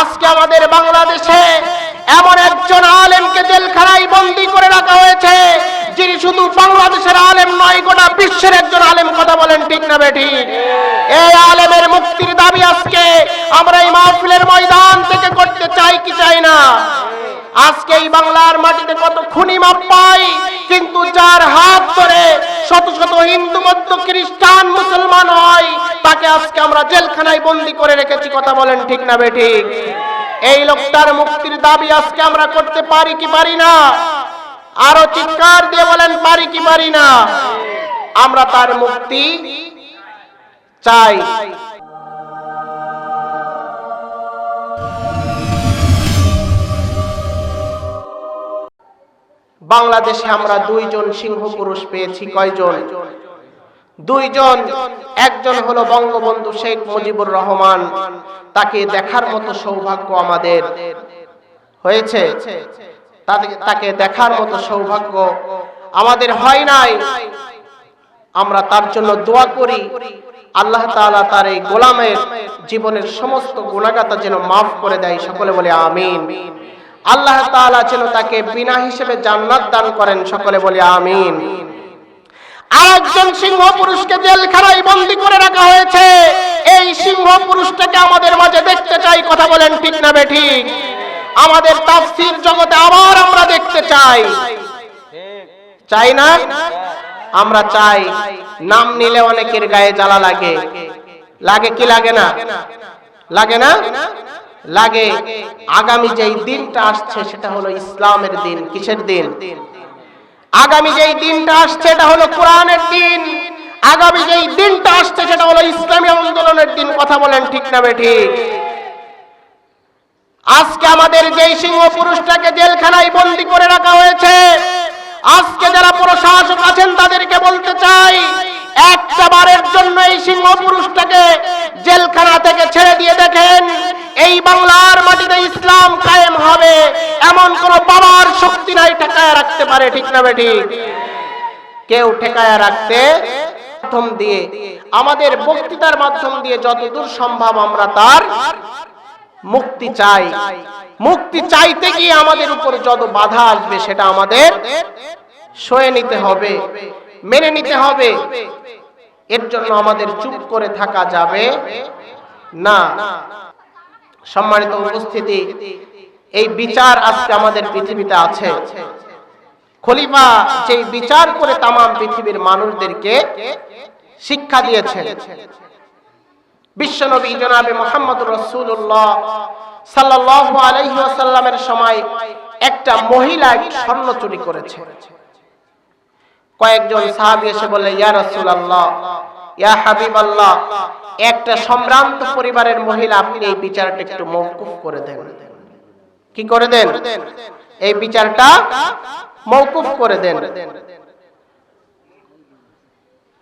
আজকে আমাদের বাংলাদেশে এমন একজন আলেমকে জেলখানায় বন্দি করে রাখা হয়েছে, যিনি শুধু বাংলাদেশের আলেম নয়, গোটা বিশ্বের একজন আলেম কথা বলেন ঠিক না বেটি এই আলেমের মুক্তির দাবি আজকে আমরা এই মাহফিলের ময়দান থেকে করতে চাই কি চাই না? আজকে এই বাংলার মাটিতে কত খুনি মাপ পাই, কিন্তু যার হাত ধরে শত শত হিন্দু মধ্য খ্রিস্টান মুসলমান হয়, তাকে আজকে আমরা জেলখানায় বন্দি করে রেখেছি, কথা বলেন ঠিক না বেঠিক এই লোকটার মুক্তির দাবি আজকে আমরা করতে পারি কি পারি না? আরও চিৎকার দিয়ে বলেন, পারি কি পারি না? আমরা তার মুক্তি চাই। বাংলাদেশে আমরা দুইজন সিংহ পুরুষ পেয়েছি, কয়জন? দুইজন। একজন হলো বঙ্গবন্ধু শেখ মুজিবুর রহমান। তাকে দেখার মতো সৌভাগ্য আমাদের হয়েছে। তাকে- দেখার মতো সৌভাগ্য আমাদের হয় নাই। আমরা তার জন্য দোয়া করি। আল্লাহ তাআলা তার এই গোলামের জীবনের সমস্ত গুণাগাতা যেন মাফ করে দেয়। সকলে বলে আমিন। আল্লাহ তাআলা যেন তাকে বিনা হিসেবে জান্নাত দান করেন, সকলে বলে আমিন। আরেকজন সিংহ পুরুষকে জেলখানায় বন্দি করে রাখা হয়েছে। এই সিংহ পুরুষটাকে আমাদের মাঝে দেখতে চাই, কথা বলেন ঠিক না বেঠিক আমাদের তাফসীর জগতে আবার আমরা দেখতে চাই। চাই না? আমরা চাই। নাম নিলে অনেকের গায়ে জ্বালা লাগে। লাগে কি লাগে না? লাগে না? লাগে। আগামী যেই দিনটা আসছে, সেটা হলো ইসলামের দিন। কিসের দিন? আগামী যেই দিনটা আসছে, এটা হলো কোরআনের দিন। আগামী যেই দিনটা আসছে, সেটা হলো ইসলামী আন্দোলনের দিন। কথা বলেন ঠিক না ঠিক? আজকে আমাদের যেই সিংহ পুরুষটাকে জেলখানায় বন্দি করে রাখা হয়েছে, আজকে যারা প্রশাসক আছেন, তাদেরকে বলতে চাই, একটা বারের জন্য এই সিংহ পুরুষটাকে জেলখানা থেকে ছেড়ে দিয়ে দেখেন। এমন কোন বাবার শক্তি নাই ঠেকায় রাখতে পারে, ঠিক না বেঠিক কেউ ঠেকায় রাখতে মাধ্যম দিয়ে, আমাদের বক্তৃতার মাধ্যম দিয়ে যতদূর সম্ভব আমরা তার মুক্তি চাই। মুক্তি চাইতে গিয়ে আমাদের উপরে যত বাধা আসবে সেটা আমাদের সয়ে নিতে হবে, মেনে নিতে হবে। এর জন্য আমাদের চুপ করে থাকা যাবে না। সম্মানিত উপস্থিতি এই বিচার আজকে আমাদের পৃথিবীতে আছে। খলিফা যেই বিচার করে তাম পৃথিবীর মানুষদেরকে শিক্ষা দিয়েছেন। বিশ্বনবী জনাবে মোহাম্মদ রসুল্লাহ সময় একটা মহিলা স্বর্ণ চুরি করেছে। কয়েকজন সাহাবী এসে বললে ইয়া রাসূলুল্লাহ, ইয়া হাবিবাল্লাহ, একটা সম্ভ্রান্ত পরিবারের মহিলা, আপনি এই বিচারটা একটু মওকুফ করে দেন। কি করে দেন? এই বিচারটা মওকুফ করে দেন।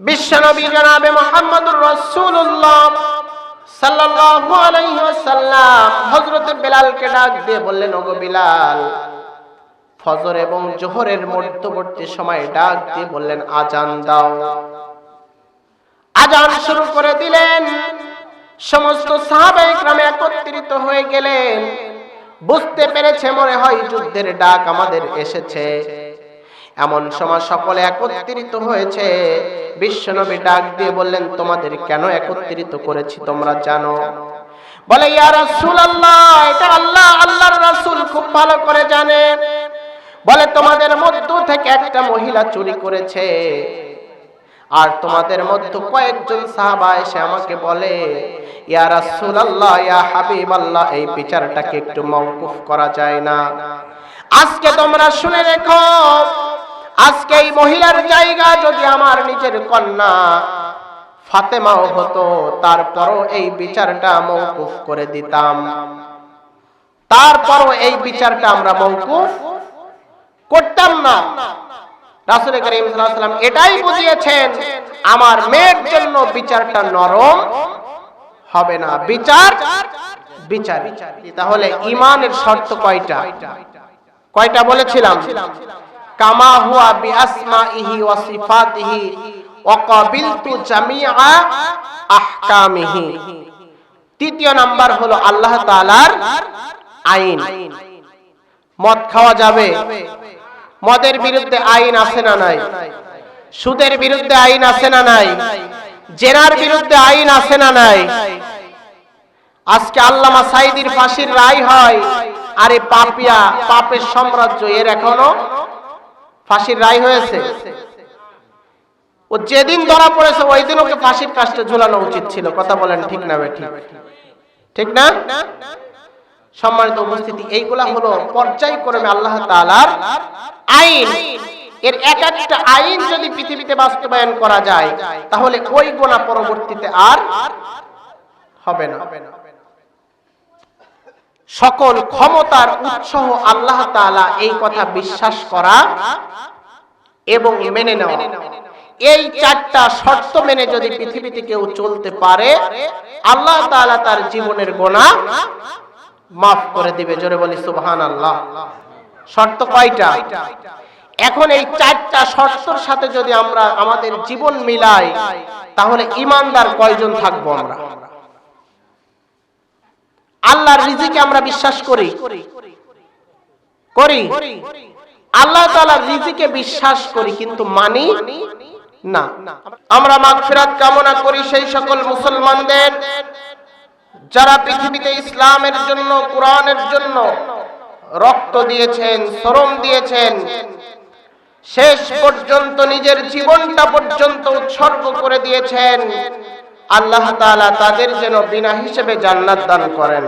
বিশ্বনবী জনাবে মোহাম্মদুর সাল্লাল্লাহু আলাইহি ওয়াসাল্লাম হযরত ডাক দিয়ে বললেন, ওগো বিলাল। ফজর এবং জোহরের মধ্যবর্তী সময় ডাক দিয়ে বললেন আজান দাও। আজান শুরু করে দিলেন। সমস্ত সাহাবায়ে গ্রামে একত্রিত হয়ে গেলেন। বুঝতে পেরেছে মনে হয় যুদ্ধের ডাক আমাদের এসেছে। এমন সময় সকলে একত্রিত হয়েছে। বিশ্বনবী ডাক দিয়ে বললেন, তোমাদের কেন একত্রিত করেছি তোমরা জানো? বলে, ইয়া রাসূলুল্লাহ, এটা আল্লাহ, আল্লাহর রাসূল খুব ভালো করে জানে। বলে, তোমাদের মধ্য থেকে একটা মহিলা চুরি করেছে। আর তোমাদের মধ্যে কয়েকজন সাহাবা এসে আমাকে বলে, ইয়া রাসূলুল্লাহ, ইয়া হাবিবাল্লাহ, এই বিচারটাকে একটু মওকুফ করা যায় না। আজকে তোমরা শুনে রেখো, আজকে এই মহিলার জায়গা যদি আমার নিজের কন্যা ফাতেমাও হতো, তারপরও এই বিচারটা মওকুফ করে দিতাম। তারপরও এই বিচারটা আমরা মওকুফ করতাম না। রাসুল করিম ওয়াসাল্লাম এটাই বুঝিয়েছেন, আমার মেয়ের জন্য বিচারটা নরম হবে না। বিচার বিচার। তাহলে ইমানের শর্ত কয়টা? কয়টা বলেছিলাম? কামা হুয়া বিআসমাইহি ওয়া সিফাতিহি ওয়া কাবিলতু জামিআ আহকামিহি। তৃতীয় নাম্বার হলো আল্লাহ তাআলার আইন। মদ খাওয়া যাবে। মদের বিরুদ্ধে আইন আছে না নাই? সুদের বিরুদ্ধে আইন আছে না নাই? জেনার বিরুদ্ধে আইন আছে না নাই? আজকে আল্লামা সাইদির ফাঁসির রায় হয়। আরে পাপিয়া, পাপের সাম্রাজ্য, এর এখনও ফাঁসির রায় হয়েছে। ও যেদিন ধরা পড়েছে, ওই দিন ওকে ফাঁসির কাজটা ঝুলানো উচিত ছিল। কথা বলেন ঠিক না বেঠিক ঠিক না? সম্মানিত উপস্থিতি, এইগুলা হলো পর্যায়ক্রমে আল্লাহ তাআলার আইন। এর এক একটা আইন যদি পৃথিবীতে বাস্তবায়ন করা যায়, তাহলে ওই গোনা পরবর্তীতে আর হবে না। সকল ক্ষমতার উৎস আল্লাহ তাআলা এই কথা বিশ্বাস করা এবং মেনে নেওয়া। এই চারটা শর্ত মেনে যদি পৃথিবীতে কেউ চলতে পারে, আল্লাহ তাআলা তার জীবনের গোনা মাফ করে দিবে, জোরে বলি সুবহান আল্লাহ শর্ত কয়টা? এখন এই চারটা শর্তর সাথে যদি আমরা আমাদের জীবন মিলাই, তাহলে ইমানদার কয়জন থাকব আমরা? আল্লাহর রিজিকে আমরা বিশ্বাস করি? করি। আল্লাহ তাআলার রিজিকে বিশ্বাস করি, কিন্তু মানি না। আমরা মাগফিরাত কামনা করি সেই সকল মুসলমানদের। যারা পৃথিবীতে ইসলামের জন্য, কোরআনের জন্য রক্ত দিয়েছেন, শ্রম দিয়েছেন, শেষ পর্যন্ত নিজের জীবনটা পর্যন্ত উৎসর্গ করে দিয়েছেন, আল্লাহ তাআলা তাদের যেন বিনা হিসেবে জান্নাত দান করেন।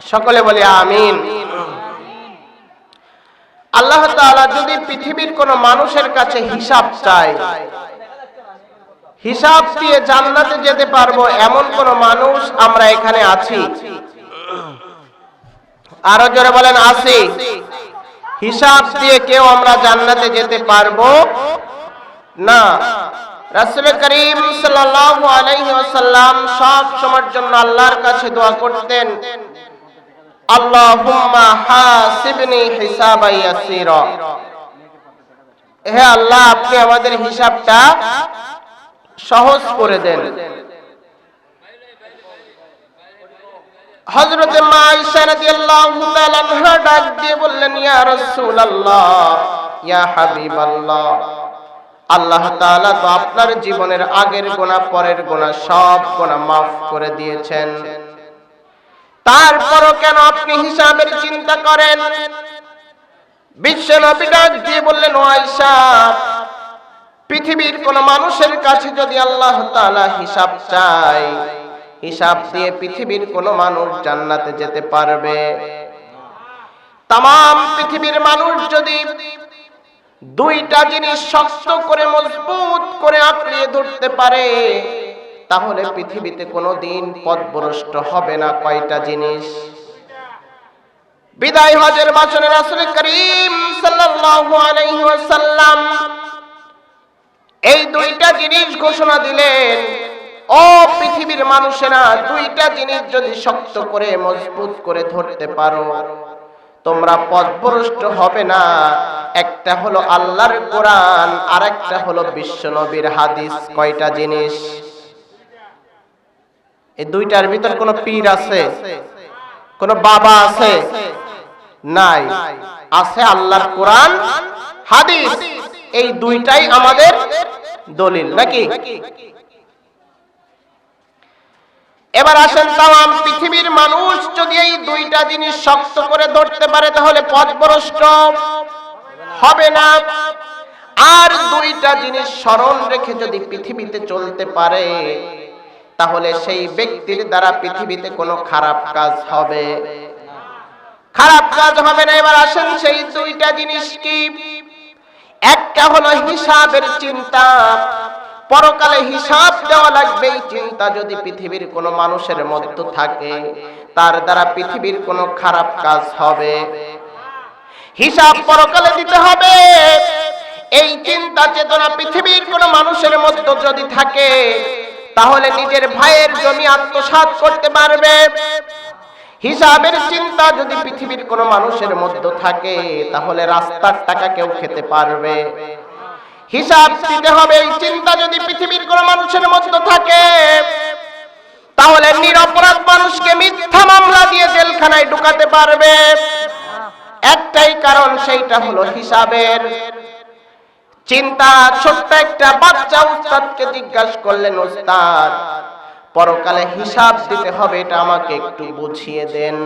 সকলে বলে আমিন। আল্লাহ তাআলা যদি পৃথিবীর কোন মানুষের কাছে হিসাব চায় হিসাব দিয়ে জান্নাতে যেতে পারব, এমন কোন মানুষ আমরা এখানে আছি। আরও জোরে বলেন, আছি। হিসাব দিয়ে কেউ আমরা জান্নাতে যেতে পারব না। আপনি আমাদের হিসাবটা সহজ করে দেন। দিয়ে বললেন আল্লাহ তো আপনার জীবনের আগের গোনা, পরের গোনা, সব গোনা মাফ করে দিয়েছেন। তারপরও কেন আপনি হিসাবের চিন্তা করেন? বিশ্ব নবী ডাক দিয়ে বললেন, ও পৃথিবীর কোন মানুষের কাছে যদি আল্লাহ হিসাব চায়, হিসাব দিয়ে পৃথিবীর কোন মানুষ জান্নাতে যেতে পারবে। তাম পৃথিবীর মানুষ যদি দুইটা জিনিস শক্ত করে, মজবুত করে আঁকড়িয়ে ধরতে পারে, তাহলে পৃথিবীতে কোনো দিন পথভ্রষ্ট হবে না কয়টা জিনিস? বিদায় হজের বাচনে রাসূল করিম সাল্লাল্লাহু আলাইহি এই দুইটা জিনিস ঘোষণা দিলেন। ও পৃথিবীর মানুষেরা দুইটা জিনিস যদি শক্ত করে, মজবুত করে ধরতে পারো, তোমরা পথভ্রষ্ট হবে না। একটা হলো আল্লাহর কোরআন আর একটা হলো বিশ্ব নবীর হাদিস। কয়টা জিনিস? এই দুইটার ভিতর কোন পীর আছে? কোন বাবা আছে? নাই। আছে আল্লাহর কোরআন, হাদিস। এই দুইটাই আমাদের দলিল, নাকি? এবার আসেন তাম পৃথিবীর মানুষ যদি এই দুইটা জিনিস শক্ত করে ধরতে পারে, তাহলে পথভ্রষ্ট হবে না। আর দুইটা জিনিস স্মরণ রেখে যদি পৃথিবীতে চলতে পারে, তাহলে সেই ব্যক্তির দ্বারা পৃথিবীতে কোনো খারাপ কাজ হবে। খারাপ কাজ হবে না। এবার আসেন সেই দুইটা জিনিস কি? একটা হলো হিসাবের চিন্তা। পরকালে হিসাব দেওয়া লাগবে, এই চিন্তা যদি পৃথিবীর কোনো মানুষের মধ্যে থাকে, তার দ্বারা পৃথিবীর কোনো খারাপ কাজ হবে। হিসাব পরকালে দিতে হবে। এই চিন্তা চেতনা পৃথিবীর কোন মানুষের মধ্যে যদি থাকে, তাহলে নিজের ভাইয়ের জমি আত্মসাৎ করতে পারবে। হিসাবের চিন্তা যদি পৃথিবীর কোন মানুষের মধ্যে থাকে, তাহলে রাস্তার টাকা কেউ খেতে পারবে। হিসাব দিতে হবে, এই চিন্তা যদি পৃথিবীর কোন মানুষের মধ্যে থাকে, তাহলে নিরপরাধ মানুষকে মিথ্যা মামলা দিয়ে জেলখানায় ঢুকাতে পারবে। একটাই কারণ, সেইটা হলো হিসাবের। চিন্তা, ছোট্ট একটা বাচ্চা উস্তাদকে জিজ্ঞাসা করলেন, উস্তাদ পরকালে হিসাব দিতে হবে এটা আমাকে একটু বুঝিয়ে দেন।